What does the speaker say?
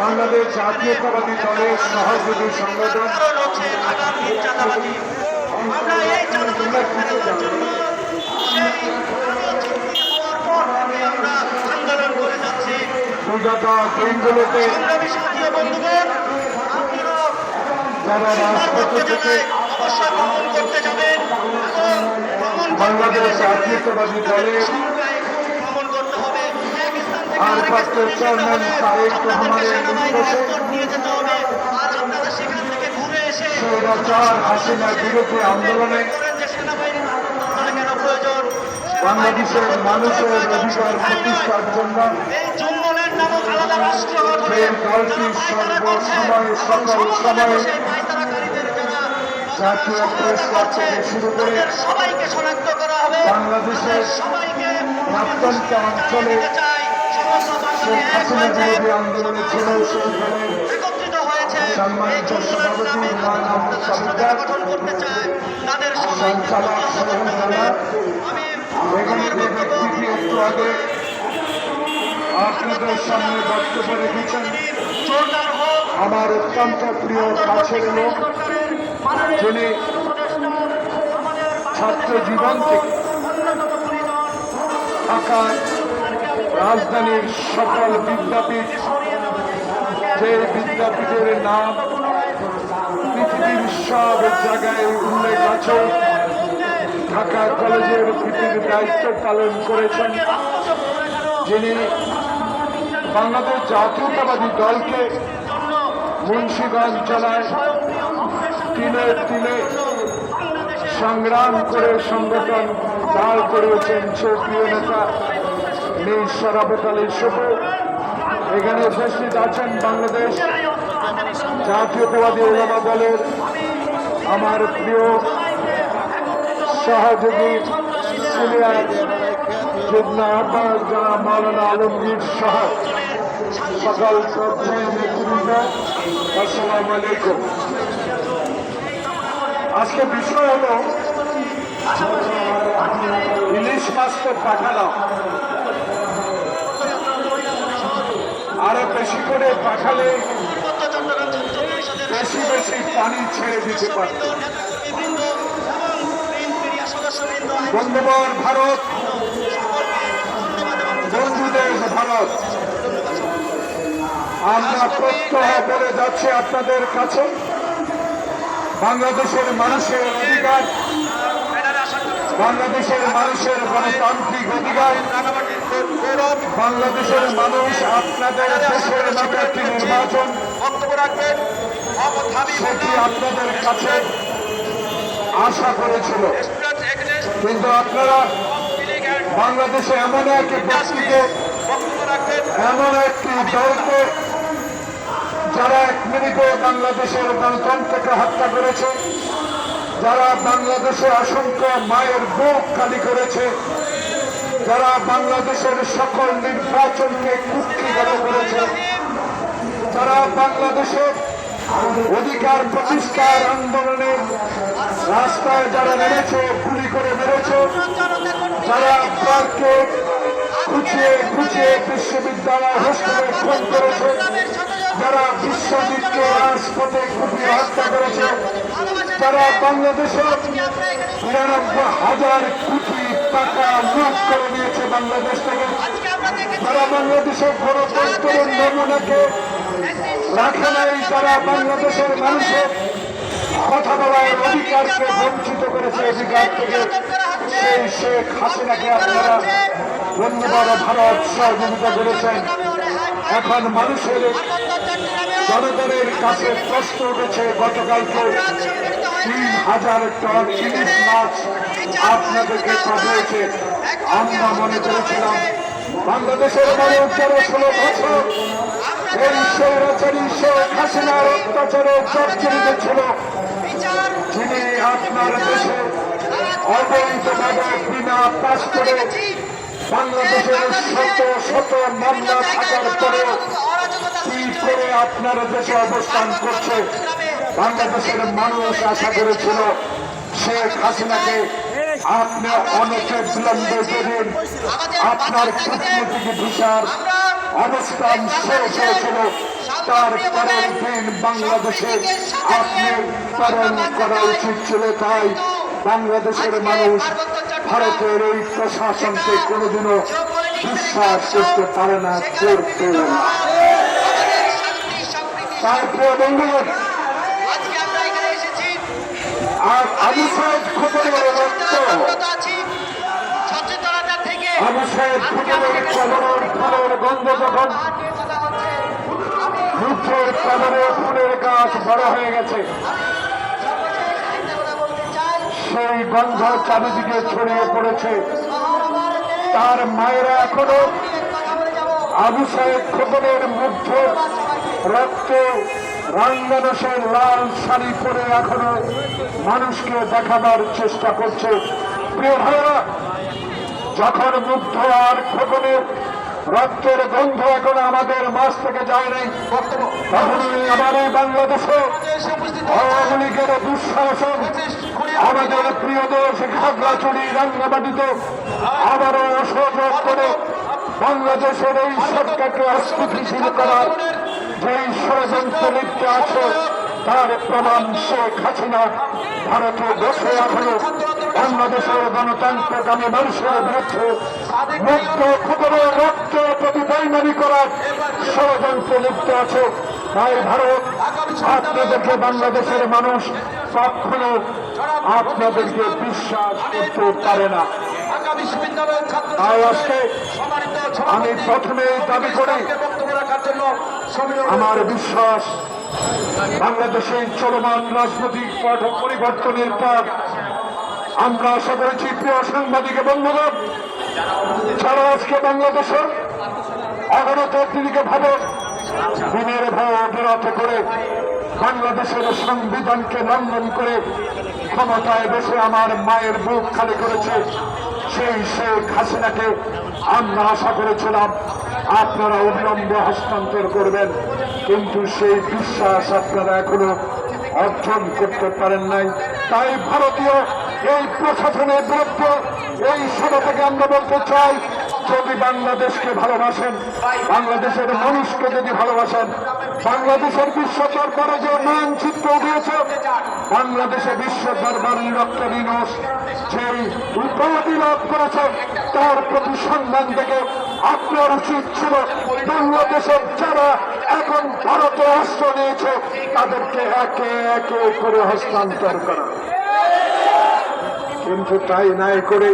বাংলাদেশ জাতীয়তাবাদী দলের সহযোগী সংগঠন আমরা এই চাঁদাবাজি ফেরানোর জন্য সেই আমরা আন্দোলন করে যাচ্ছি। সংগ্রামী সাথী বন্ধুগণ আপনারা যারা রাজপথে থেকে অবশ্যই ভ্রমণ করতে যাবেন এবং ভ্রমণ করতে গেলে জাতীয়তাবাদী দলের সংখ্যায় ভ্রমণ করতে হবে। এক স্থান থেকে আরেক স্থানে যেতে চেয়ারম্যান হলে তারেক আপনাদেরকে রহমানের সেনাবাহিনীর নির্দেশে নিয়ে যেতে হবে। আর আপনারা সেখান থেকে ঘুরে এসে স্বৈরাচার হাসিনার বিরুদ্ধে আন্দোলনে করেন যে সেনাবাহিনীর আপনারা কেন প্রয়োজন? বাংলাদেশের মানুষের অধিকার প্রতিষ্ঠার জন্য এই জঙ্গলের নামক আলাদা রাষ্ট্র গঠনে যারা পায়তারা করছে সকল সময়ে জাতীয় প্রেস ক্লাব থেকে শুরু করে সবাইকে শনাক্ত করা হবে। বাংলাদেশের সবাইকে প্রত্যন্ত অঞ্চলে শেখ হাসিনা বিরোধী আন্দোলনে ছিল একত্রিত হয়েছে। সম্মানিত সভাপতি হুমায়ুন আহমেদ সবাইকে সঞ্চালক এখানে আমার যে ব্যক্তিটি একটু আগে আপনাদের সামনে বক্তব্য রেখেছেন। আমার অত্যন্ত প্রিয় কাছের লোক। যিনি ছাত্র জীবন থেকে ঢাকায় রাজধানীর সকল বিদ্যাপীঠ, যে বিদ্যাপীঠের নাম পৃথিবীর সব জায়গায় উল্লেখ আছে, ঢাকা কলেজের পৃথিবীর দায়িত্ব পালন করেছেন, যিনি বাংলাদেশ জাতীয়তাবাদী দলকে মুন্সিগঞ্জ জেলায় তিলে তিলে সংগ্রাম করে সংগঠন দাঁড় করিয়েছেন সে প্রিয় নেতা মীর আলী শুভু এখানে উপস্থিত আছেন বাংলাদেশ জাতীয়তাবাদী ওলামা দলের আমার প্রিয় সহযোগী সিনিয়র যুগ্ম আহ্বায়ক যারা মাওলানা আলমগীর সহ সকল শ্রদ্ধায় নেতৃবৃন্দ আসসালামু আলাইকুম। আজকে বিষয় হলো, ইলিশ মাছ তো পাঠালাম। আরও বেশি করে পাঠালে বেশি বেশি পানি ছেড়ে দিতে পারত বন্ধুবর ভারত। বন্ধুদের ভারত। আমরা প্রত্যহ বলে যাচ্ছি আপনাদের কাছে। বাংলাদেশের মানুষের অধিকার, বাংলাদেশের মানুষের গণতান্ত্রিক অধিকার, বাংলাদেশের মানুষ আপনাদের দেশের মতো একটি নির্বাচন বক্তব্য রাখবেন সেটি আপনাদের কাছে আশা করেছিল। কিন্তু আপনারা বাংলাদেশে এমন একটি ব্যক্তিকে, এমন একটি দলকে যারা এক মিনিটে বাংলাদেশের গণতন্ত্রকে হত্যা করেছে, যারা বাংলাদেশে অসংখ্য মায়ের বুক খালি করেছে, যারা বাংলাদেশের সকল নির্বাচনকে কুক্ষিগত করেছে, যারা বাংলাদেশের অধিকার প্রতিষ্ঠার আন্দোলনে রাস্তায় যারা নেমেছে, গুলি করে মেরেছে, যারা আপনাকে খুঁচিয়ে খুঁচিয়ে বিশ্ববিদ্যালয় হোস্টেলে ফোন করেছে যারা বিশ্বজিৎকে রাজপথে কুপিয়ে হত্যা করেছে, তারা বাংলাদেশের নিরানব্বই হাজার কোটি টাকা লুট করে নিয়েছে বাংলাদেশ থেকে। যারা বাংলাদেশের গণতন্ত্রের নমুনাকে রাখে নাই, তারা বাংলাদেশের মানুষের কথা বলার অধিকারকে বঞ্চিত করেছে, অধিকার থেকে সেই শেখ হাসিনাকে আপনারা বন্ধুবর ভারত সহযোগিতা করেছেন। এখন মানুষের জনগণের কাছে প্রশ্ন উঠেছে, গতকালকে তিন হাজার টন ইলিশ মাছ আপনাদেরকে পাঠিয়েছে। আমরা মনে করেছিলাম বাংলাদেশের মানুষ যারা ষোলো বছর দেশে বিনা পাস করে বাংলাদেশের শত শত মামলা থাকার পরেও কি করে আপনার দেশে অবস্থান করছে। বাংলাদেশের মানুষ আশা করেছিল, শেখ হাসিনাকে আপনি অনেকে বিলম্বে যেদিন আপনার কূটনৈতিক ভিসার অবস্থান শেষ হয়েছিল তারপরের দিন বাংলাদেশে আপনি প্রেরণ করা উচিত ছিল তাই বাংলাদেশের মানুষ ভারতের এই প্রশাসনকে কোনোদিনও বিশ্বাস করতে পারে না, করতে না। তার প্রিয় আর আবু সাহেব রক্ত? আছি সচেতনতা সাহেব খবরের কবরের ফুলের গন্ধ যখন মুখের কবরে ফুলের গাছ বড় হয়ে গেছে সেই গন্ধ চারিদিকে ছড়িয়ে পড়েছে। তার মায়েরা এখনও আবু সাহেব খবরের মধ্যে রক্ত, রাঙ্গানো সেই লাল শাড়ি পরে এখনও মানুষকে দেখাবার চেষ্টা করছে। প্রিয় ভাইরা যখন মুগ্ধ আর খোকনের রক্তের গন্ধ এখন আমাদের মাছ থেকে যায় নাই তখনই আমার এই বাংলাদেশে আওয়ামী লীগের দুঃশাসন, আমাদের প্রিয় দেশ খাগড়াছড়ি রাঙ্গামাটিতে আবারও অসহযোগ করে বাংলাদেশের এই সরকারকে অস্থিতিশীল করার যেই ষড়যন্ত্র লিপ্ত আছে তার প্রমাণ শেখ হাসিনা ভারতে বসে এখনও বাংলাদেশের গণতন্ত্রকামী মানুষের বিরুদ্ধে মুক্ত, ক্ষুদ্র, রক্ত প্রতি বৈমানি করার ষড়যন্ত্র লিপ্ত আছে। তাই ভারত, আপনাদেরকে বাংলাদেশের মানুষ কখনো আপনাদেরকে বিশ্বাস করতে পারে না। ঢাকা বিশ্ববিদ্যালয়ের ছাত্র আজকে সম্মানিত আমি প্রথমেই দাবি করি বক্তব্য রাখার জন্য আমার বিশ্বাস বাংলাদেশে চলমান রাজনৈতিক পট পরিবর্তনের পর আমরা আশা করেছি প্রিয় সাংবাদিক এবং বন্ধুগণ যারা আজকে বাংলাদেশের অগণতার দিকে ভাবে দিনের বিরত করে বাংলাদেশের সংবিধানকে লঙ্ঘন করে ক্ষমতায় বসে আমার মায়ের বুক খালি করেছে সেই শেখ হাসিনাকে আমরা আশা করেছিলাম আপনারা অবিলম্বে হস্তান্তর করবেন, কিন্তু সেই বিশ্বাস আপনারা এখনও অর্জন করতে পারেন নাই। তাই ভারতীয় এই প্রশাসনের বিরুদ্ধে এই সভা থেকে আমরা বলতে চাই যদি বাংলাদেশকে ভালোবাসেন, বাংলাদেশের মানুষকে যদি ভালোবাসেন, বাংলাদেশের বিশ্ব দরবারে যে মানচিত্র উঠিয়েছে বাংলাদেশে বিশ্ব দরবারে ডক্টর ইনোস যেই উপাধি লাভ করেছে, তার প্রতি সম্মান থেকে আপনার উচিত ছিল বাংলাদেশের যারা এখন ভারতে অস্ত্র নিয়েছে, তাদেরকে একে একে করে হস্তান্তর করা। কিন্তু তাই নাই করে